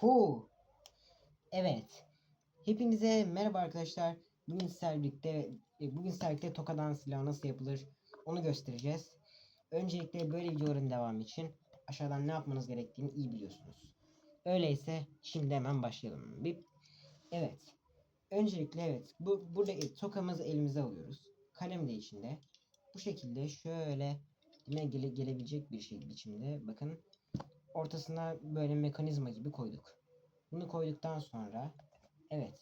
Hu. Evet. Hepinize merhaba arkadaşlar. Bugün sizlerle birlikte e, bugün sizlerle tokadan silah nasıl yapılır onu göstereceğiz. Öncelikle böyle videoların devamı için aşağıdan ne yapmanız gerektiğini iyi biliyorsunuz. Öyleyse şimdi hemen başlayalım. Bir Evet. Öncelikle evet bu burada e, tokamızı elimize alıyoruz. Kalem de içinde. Bu şekilde şöyle dime gele, gelebilecek bir şey biçimde bakın ortasına böyle mekanizma gibi koyduk. Bunu koyduktan sonra evet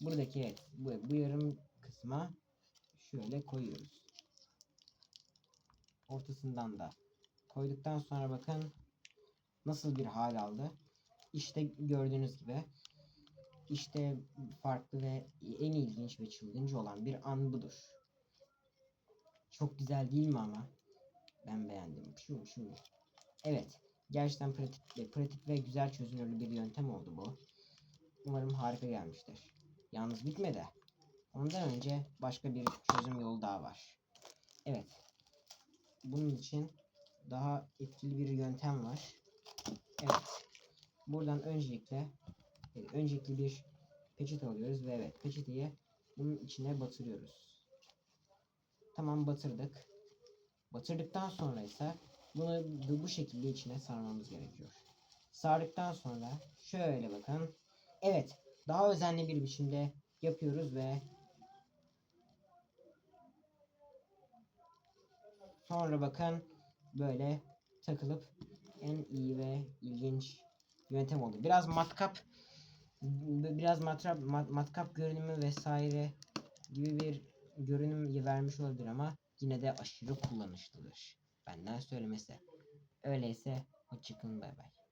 buradaki evet bu, bu yarım kısma şöyle koyuyoruz. Ortasından da koyduktan sonra bakın nasıl bir hal aldı. İşte gördüğünüz gibi işte farklı ve en ilginç ve çılgınca olan bir an budur. Çok güzel değil mi ama? Ben beğendim. Şu şu. Evet. Gerçekten pratik pratik ve güzel çözünürlü bir yöntem oldu bu. Umarım harika gelmiştir. Yalnız bitmedi. Ondan önce başka bir çözüm yolu daha var. Evet. Bunun için daha etkili bir yöntem var. Evet. Buradan öncelikle e, öncelikle bir peçete alıyoruz ve evet peçeteyi bunun içine batırıyoruz. Tamam batırdık. Batırdıktan sonra ise bunu bu- şekilde içine sarmamız gerekiyor. Sardıktan sonra şöyle bakın. Evet, daha özenli bir biçimde yapıyoruz ve sonra bakın böyle takılıp en iyi ve ilginç yöntem oldu. Biraz matkap biraz matrap mat- matkap görünümü vesaire gibi bir görünüm vermiş olabilir ama yine de aşırı kullanışlıdır. Benden söylemesi. Öyleyse hoşçakalın bay bay.